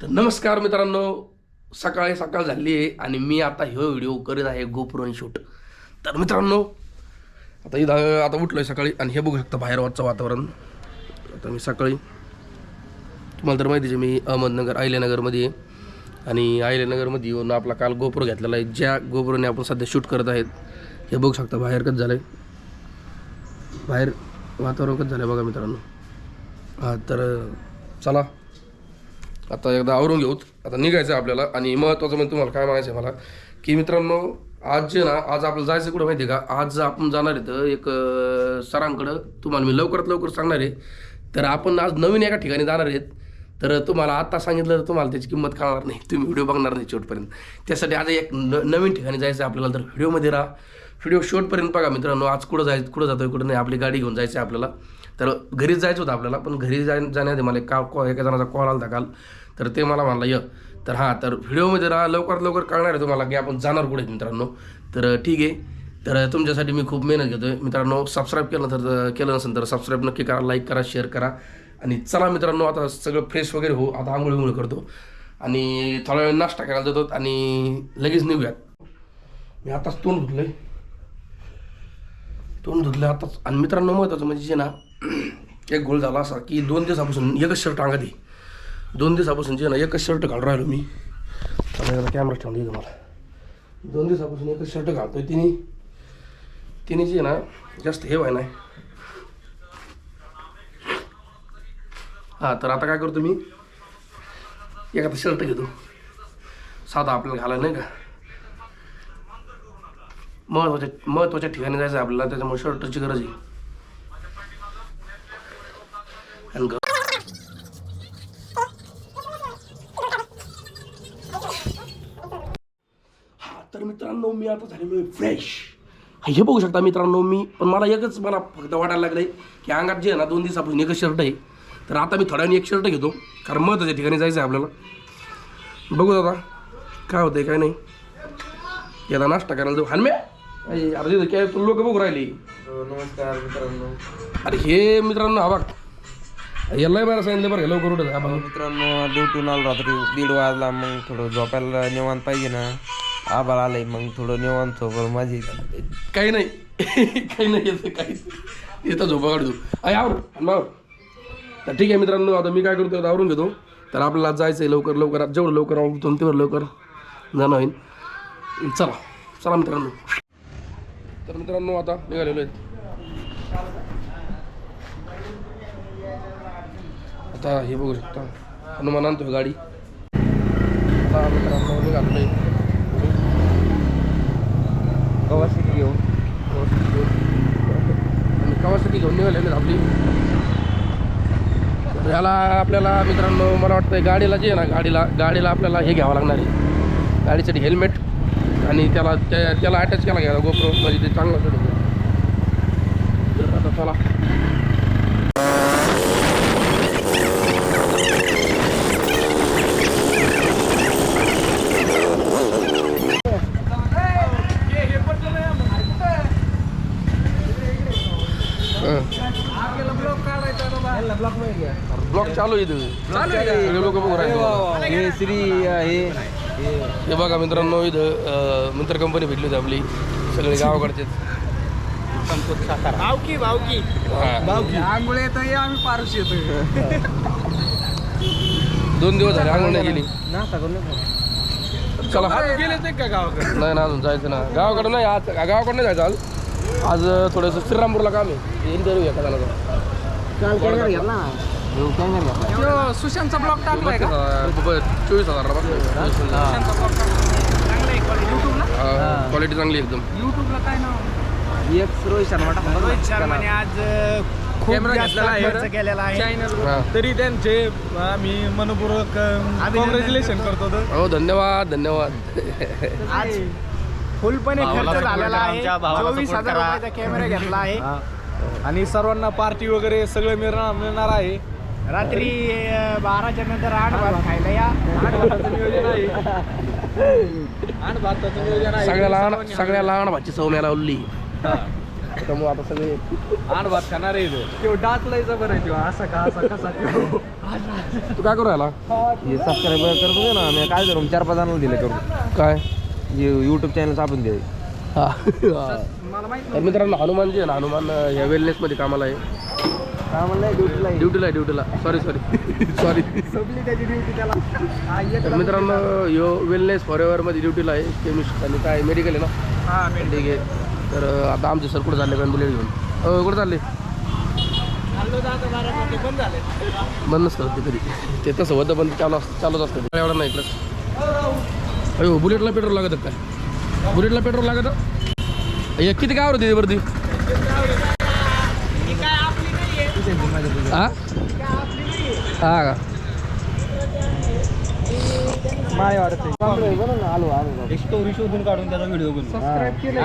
तर नमस्कार मित्रांनो सकाळी सकाळ झाली आहे आणि मी आता ह्यो व्हिडिओ करीत आहे गोपुरण शूट. तर मित्रांनो आता इथं आता उठलो आहे सकाळी आणि हे बघू शकता बाहेर वाजचं वातावरण. आता मी सकाळी तुम्हाला तर माहितीच आहे मी अहमदनगर अहिल्यानगरमध्ये आहे. आणि अहिल्यानगरमध्ये येऊन आपला काल गोपुर घेतलेला आहे. ज्या गोपुराने आपण सध्या शूट करत आहेत हे बघू शकता बाहेर कसं झालं आहे बाहेर वातावरण कसं झालं आहे बघा मित्रांनो. हां तर चला. आता एकदा आवरून घेऊत. आता निघायचं आहे आपल्याला आणि महत्त्वाचं म्हणजे तुम्हाला काय म्हणायचं आहे मला की मित्रांनो आज जे ना आज आपलं जायचं कुठं माहिती आहे का? आज आपण जाणार आहे तर एक सरांकडं. तुम्हाला मी लवकरात लवकर सांगणार आहे. तर आपण आज नवीन एका ठिकाणी जाणार आहेत. तर तुम्हाला आत्ता सांगितलं तर तुम्हाला त्याची किंमत कळणार नाही. तुम्ही व्हिडिओ बघणार नाही शेवटपर्यंत. त्यासाठी आज एक न नवीन ठिकाणी जायचं आहे आपल्याला. तर व्हिडिओमध्ये राहा. व्हिडिओ शेवटपर्यंत बघा मित्रांनो आज कुठं जायचं कुठं जातोय कुठं नाही आपली गाडी घेऊन जायचं आहे आपल्याला. तर घरीच जायचं होतं आपल्याला पण घरी जाय जाण्याआधी मला एक का कॉ एका जणाचा कॉल आला काल. तर ते मला म्हणलं य. तर हां तर व्हिडिओमध्ये राहा लवकरात लवकर कळणार आहे तुम्हाला की आपण जाणार कुठे मित्रांनो. तर ठीक आहे. तर तुमच्यासाठी मी खूप मेहनत घेतो आहे मित्रांनो सबस्क्राईब केलं तर केलं नसेल तर सबस्क्राईब नक्की करा लाईक करा शेअर करा. आणि चला मित्रांनो आता सगळं फ्रेश वगैरे हो आता आंघोळ विंघोळ करतो. आणि थोडा वेळ नाश्ता करायला जातो आणि लगेच निघूयात. मी आताच तोंड धुतलं आहे तोंड धुतलं आताच. आणि मित्रांनो महत्त्वाचं म्हणजे जे ना एक गोल झाला असा की दोन दिवसापासून एकच शर्ट अंगात आहे. दोन दिवसापासून जे ना एकच शर्ट घालून राहिलो मी. कॅमेरा ठेवून देतो मला दोन दिवसापासून एकच शर्ट घालतोय तिने. तिने जे ना जास्त हे व्हाय नाही. हां तर आता काय करतो मी एखादा शर्ट घेतो. साधा आपल्याला घालायला नाही का? महत्त्वाच्या महत्त्वाच्या ठिकाणी जायचं आहे आपल्याला त्याच्यामुळे शर्टची गरज आहे. आणि ग- हा तर मित्रांनो मी आता झालेलो आहे फ्रेश हे बघू शकता मित्रांनो मी पण मला एकच मला फक्त वाटायला लागलं आहे की अंगात जे आहे ना दोन दिवसापासून एकच शर्ट आहे. तर आता मी थोड्या वेळाने एक शर्ट घेतो कारण महत्त्वाच्या ठिकाणी जायचं आहे आपल्याला. बघू दादा काय होतंय काय नाही. याला नाश्ता करायला जाऊ. हानमे अरे काय तू लोक बघू राहिली. नमस्कार मित्रांनो. अरे हे मित्रांनो हा बघ. याला बरं सांगितलं बरं लवकर उठत. हा बघ. मित्रांनो ड्युटीहून आलो रात्री. दीड वाजला मग थोडं झोपायला निवांत पाहिजे ना. आबाळ आलंय मग थोडं निवांत झोपल माझी काही नाही. काही नाही येतं काही येतं झोपा काढतो. अय आवर मावर तर ठीक आहे मित्रांनो आता मी काय करतो आता आवरून घेतो. तर आपल्याला जायचं आहे लवकर. लवकर जेवढं लवकर आवडतो तेवढं लवकर जाणं होईल. चला. चला मित्रांनो. तर मित्रांनो आता निघालेलो आहेत आता हे बघू शकता. हनुमान आणतो गाडी. आता मित्रांनो निघालेलो आहे कवासाठी घेऊन. आणि कवासाठी घेऊन निघाले आहेत आपली. याला ह्याला आपल्याला मित्रांनो मला वाटतं गाडीला जे आहे ना गाडीला गाडीला आपल्याला हे घ्यावं लागणार आहे. गाडीसाठी हेल्मेट आणि त्याला त्या त्याला अटॅच केला घ्यायला गोप्रो म्हणजे ते चांगलं तर आता चला. ब्लॉक चालू आहे इथं. सगळे लोक बघू राहिले. हे श्री हे हे बघा मित्रांनो इथं मित्र कंपनी भेटली होती आपली. सगळे गावाकडचे. भावकी भावकी. आंघोळ येतोय आम्ही पारुश येतोय दोन दिवस झाले आंघोळ नाही गेली नाश्ता करून चला. गेलेच नाही का गावाकडे? नाही ना अजून जायचं ना. गावाकडे नाही आज गावाकडे नाही जायचं आज. आज थोडंसं श्रीरामपूरला काम आहे. इंटरव्ह्यू एका जणाचा काल कॅमेरा घेतला ना? कॅमेरा घेतला. त्यो सुशांतचा ब्लॉग टाकलाय का? चोवीस हजार सुशांतचा ब्लॉग क्वालिटी युट्यूबला क्वालिटी चांगली आहे एकदम. युट्यूबला काय नाव? एक रोहित शर्मा टाकला रोहित शर्माने आज अं, खूप कॅमेरा जास्त घेतलेला आहे. खर्च केलेला आहे. चॅनल हां. तरी त्यांचे आम्ही मनपूर्वक कॉंग्रॅच्युलेशन करतो. हो धन्यवाद धन्यवाद. आज फुलपणे खर्च झालेला आहे. चोवीस हजार रुपयाचा कॅमेरा घेतला आहे. आणि सर्वांना पार्टी वगैरे सगळं मिळणार मिळणार आहे. रात्री अं, बाराच्या नंतर आठ भात खायला या. आठ भाताचं नियोजन आहे. आठ भाताचं नियोजन आहे. सगळ्या लहान सर्वांनी सगळ्या लहान भाची सौ मला उरली त्यामुळे आता सगळे आठ भात खाणार आहे तो. डाकलायचा बरं आहे तो. असा का असा कसा तो तू काय करू राहिला? हे सबस्क्राईब करतो ना मी काय करू? चार पाच जणांना दिले करू काय? यूट्यूब चॅनल आपण दे हा. तर मित्रांनो हनुमान जे आहे ना हनुमान या वेलनेसमध्ये कामाला आहे. ड्युटीला ड्युटीला आहे. ड्युटीला सॉरी सॉरी सॉरी हा, तर मित्रांनो यो वेलनेस फॉरेवरमध्ये ड्युटीला आहे. केमिस्ट आणि काय मेडिकल आहे ना? ठीक आहे. तर आता आमचे सर कुठं चालले? कारण बुलेट घेऊन कुठं चालले? बंद बंदच करत ते कधी ते तसं होतं पण चालू असतं चालूच असतं. एवढं नाही इकडं. अयो बुलेटला पेट्रोल लागत काय? बुलेटला पेट्रोल लागत? हे किती काय होती वरती? हा हा का? माय वाटत आलो आलो स्टोरी शोधून काढून त्याचा व्हिडिओ सबस्क्राईब केलं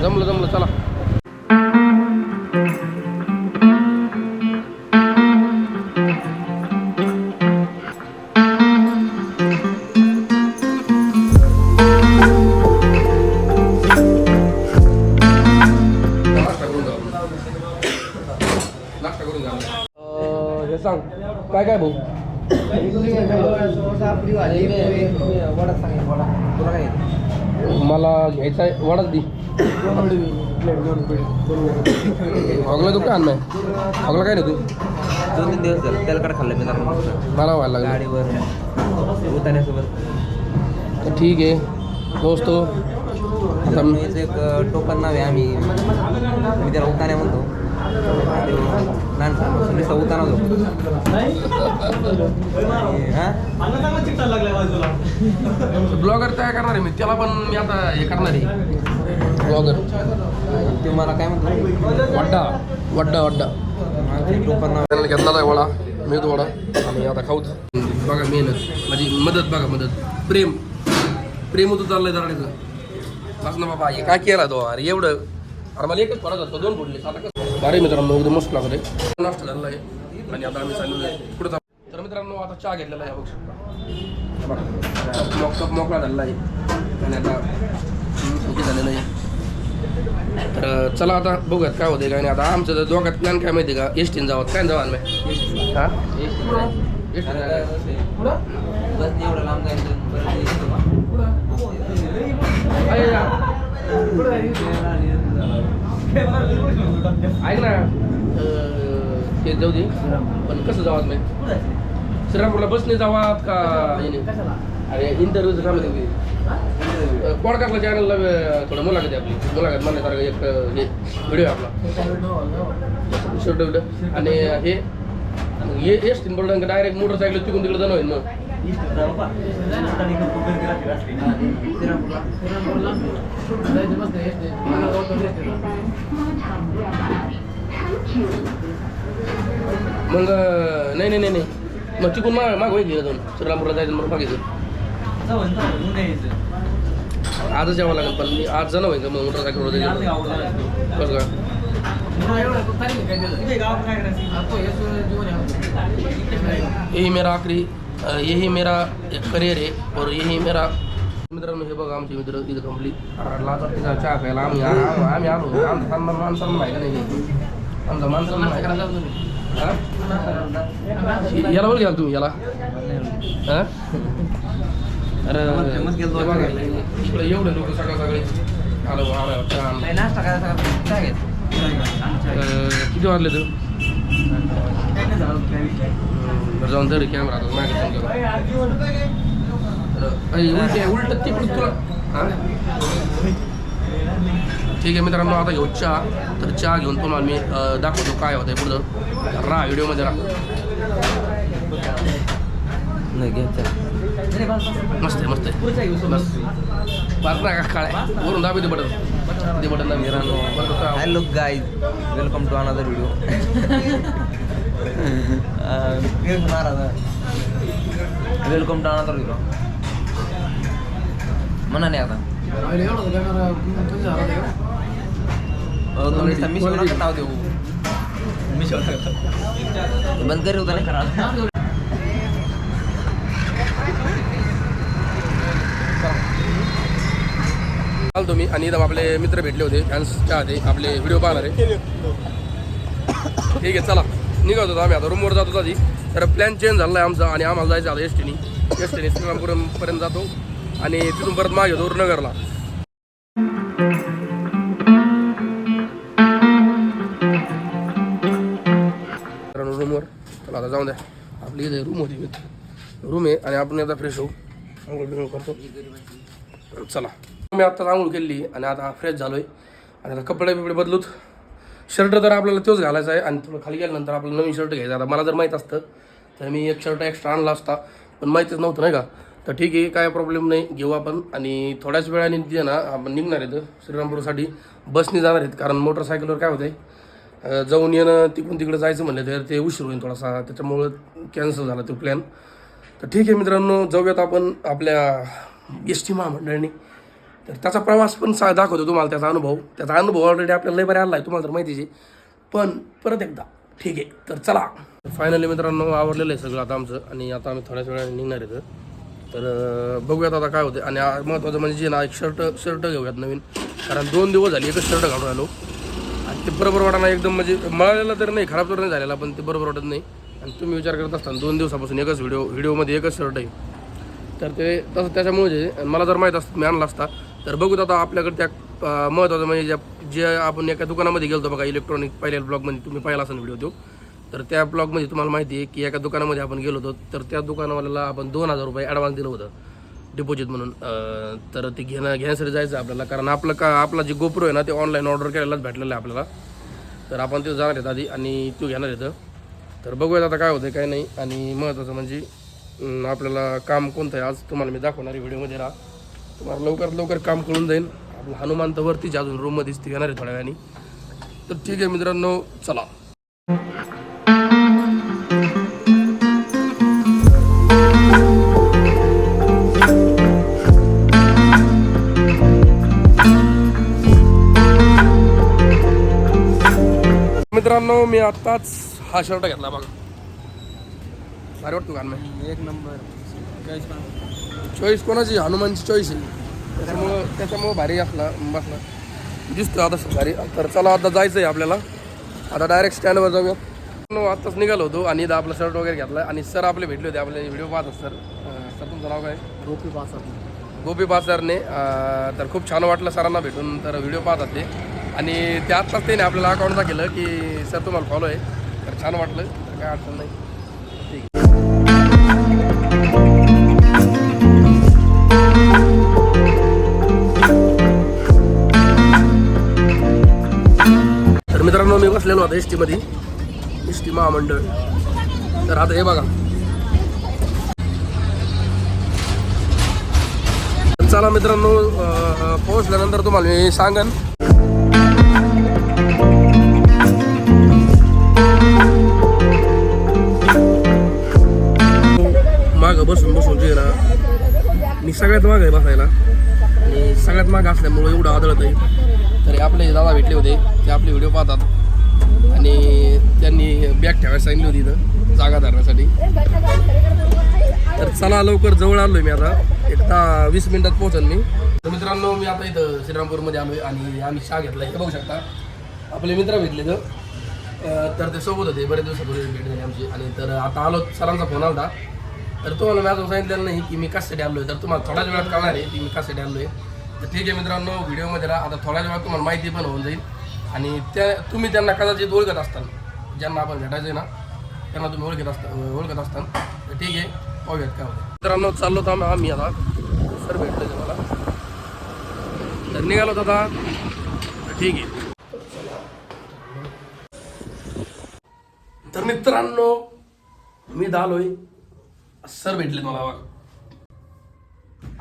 जमलं जमलं चला. मला घ्यायचा आहे वडाच दी. हॉगला तू काय आणलाय हॉगला काय नाही तू? दोन तीन दिवस झाले तेलकट खाल्लं मी जरा मला व्हायला लागलं. गाडीवर उतारण्यासोबत तर ठीक आहे. दोस्तो आता मी- याचं एक टोकन नाव आहे आम्ही. मी त्याला म्हणतो. उताना होतो हा ब्लॉगर तयार करणार आहे मी त्याला पण मी आता हे करणार आहे ब्लॉगर ते मला काय म्हणतो वड्डा वड्डा वड्डा नाव त्याला घेतलेला आहे वडा मिळत वडा आणि आता खाऊच बघा मेहनत माझी मदत बघा मदत प्रेम प्रेम होतं चाललंय दराडीचं बस ना बाबा हे काय केला तो अरे एवढं अरे मला एकच फरक होतो दोन फोडले आता कसं? अरे मित्रांनो एकदम मस्त लागत आहे नाश्ता झालेला आहे. आणि आता आम्ही चाललेलो आहे. चालू तर मित्रांनो आता चहा घेतलेला आहे बघू शकता. कप मोकळा झालेला आहे. आणि आता हे झालेलं आहे. तर चला आता बघूयात काय होते काय नाही. आता आमचं तर दोघात प्लॅन काय माहिती का? एस टीन जावं. काय जावं आम्ही हा? एवढं लांब जायचं ऐक ना अं, ते जाऊ दे. पण कसं जावात नाही श्रीरामपूरला बसने जावात का? अरे इंटरव्ह्यू काम आहे पॉडकास्टला चॅनलला थोडं मुलाखत आहे आपली. मुलाखत म्हणण्यासारखं एक हे व्हिडिओ आपला. शेवट आणि हे एस टीन बोलणं डायरेक्ट मोटरसायकल तिकून तिकडे जाणं होईल मग. मग नाही नाही नाही नाही. मग तिकून माग माग होईल गेलं जाऊन श्रीरामपूरला जायचं म्हणून मागितलं आजच यावं लागेल पण मी आज जाणं होईल का मग मोटरसायकलवर जायचं. कसं का ये मेरा आखिरी. यही मेरा एक करिअर आहे और यही मेरा मित्रांनो हे बघा आमचे मित्र इथं कंप्लीट चहा प्यायला आम्ही आम्ही आलो आमचा आहे का नाही आमचा मान सन्मान आहे का हा? याला बोल घ्याल तुम्ही याला? अरे इकडे एवढे लोक सकाळ सकाळी आलो चहा किती वाजले तर जाऊन तरी कॅमेरा आता मागे जाऊन गेला. तर, उलट आहे, तिकडून तुला हां? ठीक आहे मित्रांनो आता घेऊ चहा. तर चहा घेऊन तुम्हाला मी दाखवतो काय होतं पुढं. राहा व्हिडिओमध्ये राहा. नाही घ्यायचं मस्त आहे मस्त आहे. बस पाच ना काळ वरून दाबी ते बटन. ते बटन दाबी button hello guys welcome to another video तुम्ही मिशो नका टाव देऊ बंद करी होता नाही मी आणि इथं आपले मित्र भेटले होते. फॅन्सच्या आधी आपले व्हिडिओ पाहणारे. ठीक आहे चला. निघत होतो आम्ही आता रूमवर जातो होतो आधी. तर प्लॅन चेंज झाला आहे आमचा आणि आम्हाला जायचं आता एस टीने एस टीने श्रीरामपुरमपर्यंत जातो आणि तिथून परत मागे येतो नगरला रूमवर चला आता जाऊन द्या. आपली इथे रूम होती. रूम आहे आणि आपण आता फ्रेश होऊ. आंघोळ बिंघोळ करतो. चला. मी आत्ता आंघोळ केली आणि आता फ्रेश झालोय. आणि आता कपडे बिपडे बदलूत. शर्ट तर आपल्याला तोच घालायचा आहे. आणि थोडं खाली गेल्यानंतर आपल्याला नवीन शर्ट घ्यायचा आता मला जर माहीत असतं तर मी एक शर्ट एक्स्ट्रा आणला असता. पण माहीतच नव्हतं नाही का? तर ठीक आहे काय प्रॉब्लेम नाही. घेऊ आपण. आणि थोड्याच वेळाने ते ना आपण निघणार आहेत श्रीरामपूरसाठी बसने जाणार आहेत. कारण मोटरसायकलवर काय होतं आहे जाऊन येणं तिकडून तिकडे जायचं म्हणलं तर ते उशीर होईल थोडासा. त्याच्यामुळं कॅन्सल झाला तो प्लॅन तर ठीक आहे मित्रांनो जाऊयात आपण आपल्या एस टी महामंडळाने. तर त्याचा प्रवास पण सा दाखवतो तुम्हाला त्याचा अनुभव. त्याचा अनुभव ऑलरेडी आपल्याला लय बऱ्या आला आहे तुम्हाला तर माहितीचे आहे. पण परत एकदा ठीक आहे. तर चला. फायनली मित्रांनो आवडलेलं आहे सगळं आता आमचं आणि आता आम्ही थोड्याच वेळाने निघणार आहे तर बघूयात आता काय होते आणि महत्त्वाचं म्हणजे जे ना एक शर्ट शर्ट घेऊयात नवीन. कारण दोन दिवस झाले एकच शर्ट घालून आलो. आणि ते बरोबर वाटणं एकदम म्हणजे मळालेलं तर नाही खराब तर नाही झालेला पण ते बरोबर वाटत नाही. आणि तुम्ही विचार करत असताना दोन दिवसापासून एकच व्हिडिओ व्हिडिओमध्ये एकच शर्ट आहे. तर ते तसं त्याच्यामुळे मला जर माहीत असतं मी आणला असता तर बघूत आता आपल्याकडे त्या महत्त्वाचं म्हणजे ज्या जे आपण एका दुकानामध्ये गेलो बघा इलेक्ट्रॉनिक पहिल्या ब्लॉगमध्ये तुम्ही पाहिला असेल व्हिडिओ तो तर त्या ब्लॉगमध्ये तुम्हाला माहिती आहे की एका दुकानामध्ये आपण गेलो होतो तर त्या दुकानवाल्याला आपण दोन हजार रुपये ॲडव्हान्स दिलं होतं डिपॉझिट म्हणून. तर ते घेणं घेण्यासाठी जायचं आहे आपल्याला कारण आपलं का आपला जे गोप्रो आहे ना ते ऑनलाईन ऑर्डर करायलाच भेटलेलं आहे आपल्याला. तर आपण ते जाणार आहेत आधी आणि तो घेणार येतं तर बघूयात आता काय होतं काय नाही. आणि महत्त्वाचं म्हणजे आपल्याला काम कोणतं आहे आज तुम्हाला मी दाखवणार आहे व्हिडिओमध्ये राहा. तुम्हाला लवकरात लवकर काम कळून जाईल. आपलं हनुमान तर वरतीच अजून रूममध्येच ती येणार आहे थोड्या वेळाने. तर ठीक आहे मित्रांनो चला. मित्रांनो मी आत्ताच हा शर्ट घेतला बघा. भारी वाटतो का एक नंबर. चॉईस कोणाची? हनुमानची चॉईस आहे. त्याच्यामुळं त्याच्यामुळं भारी असला बसला. दिसतो आता भारी. तर चला आता जायचं आहे आपल्याला. आता डायरेक्ट स्टँडवर जाऊया आत्ताच निघालो होतो आणि आपला शर्ट वगैरे घेतला आणि सर आपले भेटले होते. आपले व्हिडिओ पाहतात सर. सर तुमचं नाव काय? गोपी पासात गोपी पासरने. तर खूप छान वाटलं सरांना भेटून. तर व्हिडिओ पाहतात ते. आणि ते आत्ताच त्याने आपल्याला अकाउंट दाखवलं की सर तुम्हाला फॉलो आहे. तर छान वाटलं. तर काय अडचण नाही. ठीक आहे. आता एस टीमध्ये एस टी महामंडळ. तर आता हे बघा. चला मित्रांनो पोहोचल्यानंतर तुम्हाला मी सांगन. मागं बसून बसून जे ना मी सगळ्यात मागं आहे बसायला. आणि सगळ्यात माग असल्यामुळे एवढं आदळत आहे तरी आपले दादा भेटले होते ते आपले व्हिडिओ पाहतात. आणि त्यांनी बॅग ठेवायला सांगितली होती इथं जागा धरण्यासाठी. तर चला लवकर जवळ आलोय मी आता. एक वीस मिनिटात पोहोचल मी. तर मित्रांनो मी आता इथं श्रीरामपूरमध्ये आलोय आणि आम्ही चहा घेतला. हे बघू शकता आपले मित्र भेटले तर तर ते सोबत होते बरेच दिवसापूर्वी भेट झाली आमची. आणि तर आता आलो सरांचा फोन आला तर तुम्हाला मी अजून सांगितलेलं नाही की मी कशासाठी आलोय. तर तुम्हाला थोड्याच वेळात कळणार आहे की मी कशासाठी आलोय. तर ठीक आहे मित्रांनो व्हिडिओमध्ये राहा. आता थोड्याच वेळात तुम्हाला माहिती पण होऊन जाईल. आणि त्या तुम्ही त्यांना कदाचित ओळखत असताल. ज्यांना आपण भेटायचं आहे ना त्यांना तुम्ही ओळखत असता ओळखत असताल. तर ठीक आहे पाहूयात काय होतं मित्रांनो चाललो तर आम्ही आम्ही आता सर भेटलं मला तर निघालो दादा ठीक आहे. तर मित्रांनो मी दालोय सर भेटले मला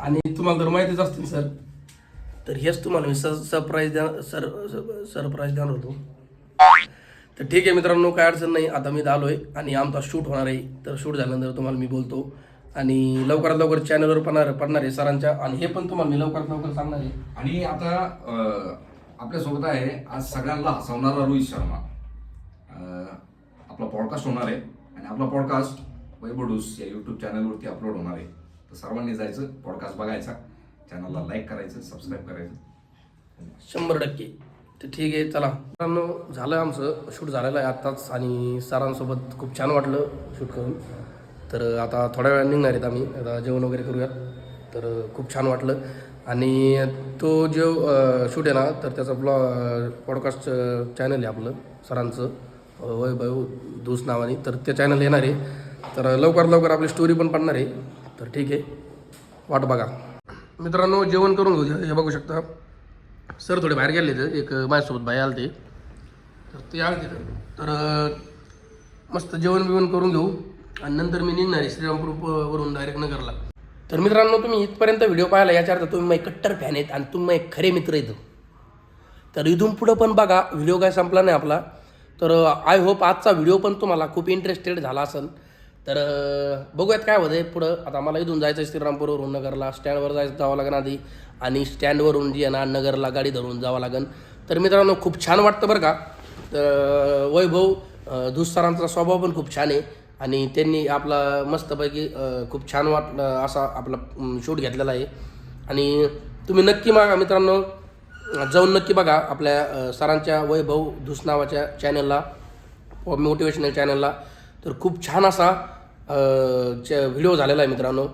आणि तुम्हाला तर माहितीच असतील सर. तर हेच तुम्हाला मी सरप्राईज द्या सर सरप्राईज देणार होतो. तर ठीक आहे मित्रांनो काय अडचण नाही. आता मी आलो आहे आणि आमचा शूट होणार आहे. तर शूट झाल्यानंतर तुम्हाला मी बोलतो. आणि लवकरात लवकर चॅनलवर पडणार पडणार आहे सरांच्या. आणि हे पण तुम्हाला मी लवकरात लवकर सांगणार आहे. आणि आता आपल्यासोबत आहे आज सगळ्यांना हसवणारा रोहित शर्मा. आपला पॉडकास्ट होणार आहे. आणि आपला पॉडकास्ट वैबडूस या यूट्यूब चॅनलवरती अपलोड होणार आहे. तर सर्वांनी जायचं पॉडकास्ट बघायचा. चॅनलला लाईक करायचं सबस्क्राईब करायचं. शंभर टक्के. तर ठीक आहे चला. मित्रांनो झालं आमचं शूट झालेलं आहे आत्ताच आणि सरांसोबत खूप छान वाटलं शूट करून. तर आता थोड्या वेळाने निघणार आहेत आम्ही. आता जेवण वगैरे करूयात. तर खूप छान वाटलं. आणि तो जो शूट आहे ना तर त्याचा ब्लॉ पॉडकास्ट चॅनल आहे आपलं सरांचं. अ, वैभव धूस नावाने. तर ते चॅनल येणार आहे. तर लवकर लवकर आपली स्टोरी पण पडणार आहे. तर ठीक आहे. वाट बघा. मित्रांनो जेवण करून घेऊ हे बघू शकता. सर थोडे बाहेर गेले ते एक माझ्यासोबत बाई आले ते तर ते आले तिथं तर मस्त जेवण बिवण करून घेऊ. आणि नंतर मी निघणार आहे श्रीरामपूर वरून डायरेक्ट नगरला. तर मित्रांनो तुम्ही इथपर्यंत व्हिडिओ पाहिला याच्या अर्थ तुम्ही माझे कट्टर फॅन आहेत आणि तुम्ही माझे खरे मित्र आहेत. तर इथून पुढं पण बघा व्हिडिओ काय संपला नाही आपला. तर आय होप आजचा व्हिडिओ पण तुम्हाला खूप इंटरेस्टेड झाला असेल. तर बघूयात काय होतं पुढं आता मला इथून जायचं आहे श्रीरामपूरवरून नगरला. स्टँडवर जायचं जावं लागेल आधी. आणि स्टँडवरून जी आहे ना नगरला गाडी धरून जावं लागेल. तर मित्रांनो खूप छान वाटतं बरं का. तर वैभव अं, स्वभाव पण खूप छान आहे. आणि त्यांनी आपला मस्तपैकी खूप छान वाट असा आपला शूट घेतलेला आहे. आणि तुम्ही नक्की मागा मित्रांनो जाऊन नक्की बघा आपल्या सरांच्या वैभव धुस नावाच्या चॅनलला मोटिवेशनल चॅनलला तर खूप छान असा व्हिडिओ झालेला आहे मित्रांनो.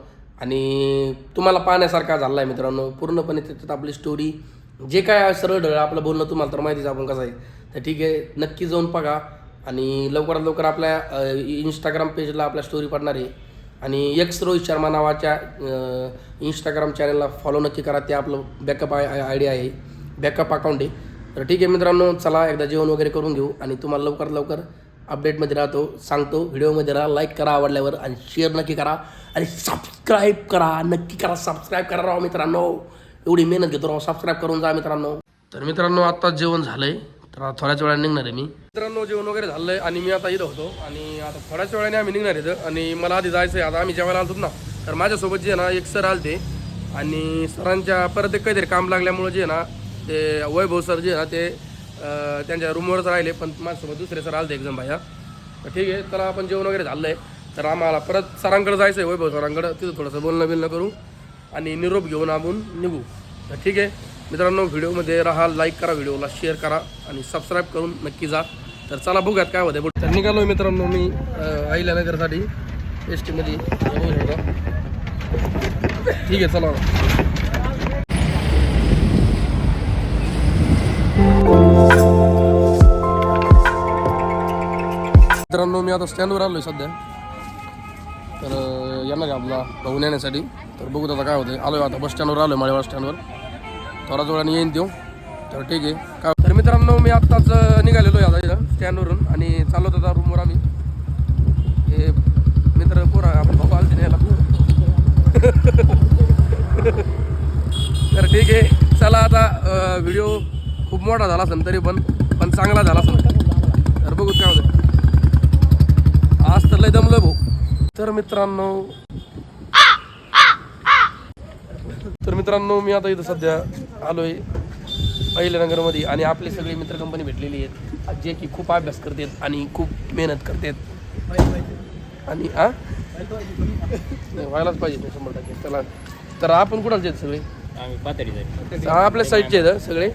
आणि तुम्हाला पाहण्यासारखा झाला आहे मित्रांनो. पूर्णपणे त्याच्यात आपली स्टोरी जे काय सरळ आपलं बोलणं तुम्हाला तर माहितीच आपण कसं आहे. तर ठीक आहे नक्की जाऊन बघा. आणि लवकरात लवकर आपल्या इंस्टाग्राम पेजला आपल्या स्टोरी पडणार आहे. आणि एक्स रोहित शर्मा नावाच्या इंस्टाग्राम चॅनलला फॉलो नक्की करा. ते आपलं बॅकअप आय आय डी आहे. बॅकअप अकाउंट आहे. तर ठीक आहे मित्रांनो चला एकदा जेवण वगैरे करून घेऊ. आणि तुम्हाला लवकरात लवकर अपडेटमध्ये राहतो सांगतो व्हिडिओमध्ये राहा लाईक करा आवडल्यावर आणि शेअर नक्की करा आणि सबस्क्राईब करा नक्की करा सबस्क्राईब करा राव मित्रांनो. एवढी मेहनत घेतो राव सबस्क्राईब करून जा मित्रांनो. तर मित्रांनो आत्ताच जेवण झालंय. तर आता थोड्याच वेळाने निघणार आहे मी. मित्रांनो जेवण वगैरे झालंय आणि मी आता इथं होतो. आणि आता थोड्याच वेळाने आम्ही निघणार इथं. आणि मला आधी जायचं आहे आता आम्ही जेवायला आलतो ना. तर माझ्यासोबत जे आहे ना एक सर आलते. आणि सरांच्या परत एक काहीतरी काम लागल्यामुळे जे आहे ना ते वैभव सर जे आहे ना ते त्यांच्या रूमवरच राहिले पण माझ्यासोबत दुसरे सर आलते एकदम भाया तर ठीक आहे तर आपण जेवण वगैरे झालं आहे तर आम्हाला परत सरांकडे जायचं आहे वैभव सरांकडं. तिथं थोडंसं बोलणं बिलणं करू आणि निरोप घेऊन आपण निघू. तर ठीक आहे मित्रांनो व्हिडिओमध्ये राहा लाईक करा व्हिडिओला शेअर करा आणि सबस्क्राईब करून नक्की जा. तर चला बघूयात काय होते तर निघालो मित्रांनो मी अहिल्यानगरसाठी एस टीमध्ये ठीक आहे चला. मित्रांनो मी आता स्टँडवर आलो आहे सध्या. तर यांना येणार आपला भाऊ येण्यासाठी तर बघू आता काय होतं आलो आहे आता बस स्टँडवर आलो आहे माळेवाड स्टँडवर थोडा जोडाने येईन देऊ तर ठीक आहे. काय? तर मित्रांनो मी आत्ताच निघालेलो आहे आता इथं स्टँडवरून आणि चाललो होतो आता रूमवर आम्ही. हे मित्र पोरा आपण भाऊ आलते न्यायला तर ठीक आहे. चला आता व्हिडिओ खूप मोठा झाला असेल तरी पण पण चांगला झाला असेल. तर बघू काय होतं लय दमलं भाऊ. तर मित्रांनो. तर मित्रांनो मी आता इथं सध्या आलोय अहिल्यानगरमध्ये आणि आपली सगळी मित्र कंपनी भेटलेली आहेत जे की खूप अभ्यास करतात आणि खूप मेहनत करतात. आणि आ? व्हायलाच पाहिजे शंभर टक्के. चला. तर आपण कुणाचे आहेत सगळे? हा, आपल्या साईडचे आहेत सगळे.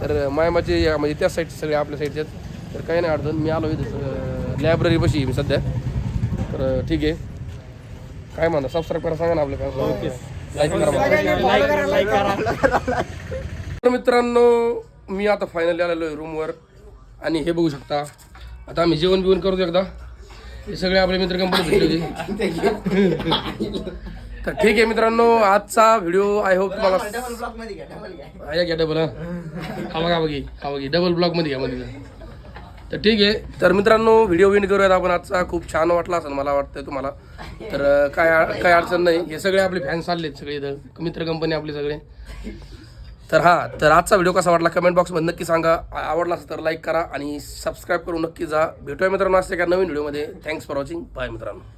तर मायमाचे म्हणजे त्या साईडचे सगळे आपल्या साईडचे आहेत. तर काही नाही अडचण मी आलो इथं लायब्ररी बशी मी सध्या. तर ठीक आहे. काय म्हणता? सबस्क्राईब करा सांगा ना आपल्या लाईक करा मला. तर मित्रांनो मी आता फायनली आलेलो आहे रूमवर आणि हे बघू शकता. आता आम्ही जेवण बिवण करतो एकदा. हे सगळे आपले मित्र कंपनी भेटले होते तर ठीक आहे मित्रांनो आजचा व्हिडिओ आय होप तुम्हाला या घ्या डबल हा. हा बघा बघी हा बघी. डबल ब्लॉकमध्ये घ्या मध्ये तर ठीक आहे. तर मित्रांनो व्हिडिओ विन करूयात आपण. आजचा खूप छान वाटला असेल मला वाटतं तुम्हाला. तर काय काय अडचण नाही. हे सगळे आपले फॅन्स आलेत सगळे इथं. मित्र कंपनी आपले सगळे. तर हा तर आजचा व्हिडिओ कसा वाटला कमेंट बॉक्समध्ये नक्की सांगा. आवडला असेल तर लाईक करा आणि सबस्क्राईब करून नक्की जा. भेटूया मित्रांनो असते का नवीन व्हिडिओमध्ये. थँक्स फॉर वॉचिंग बाय मित्रांनो.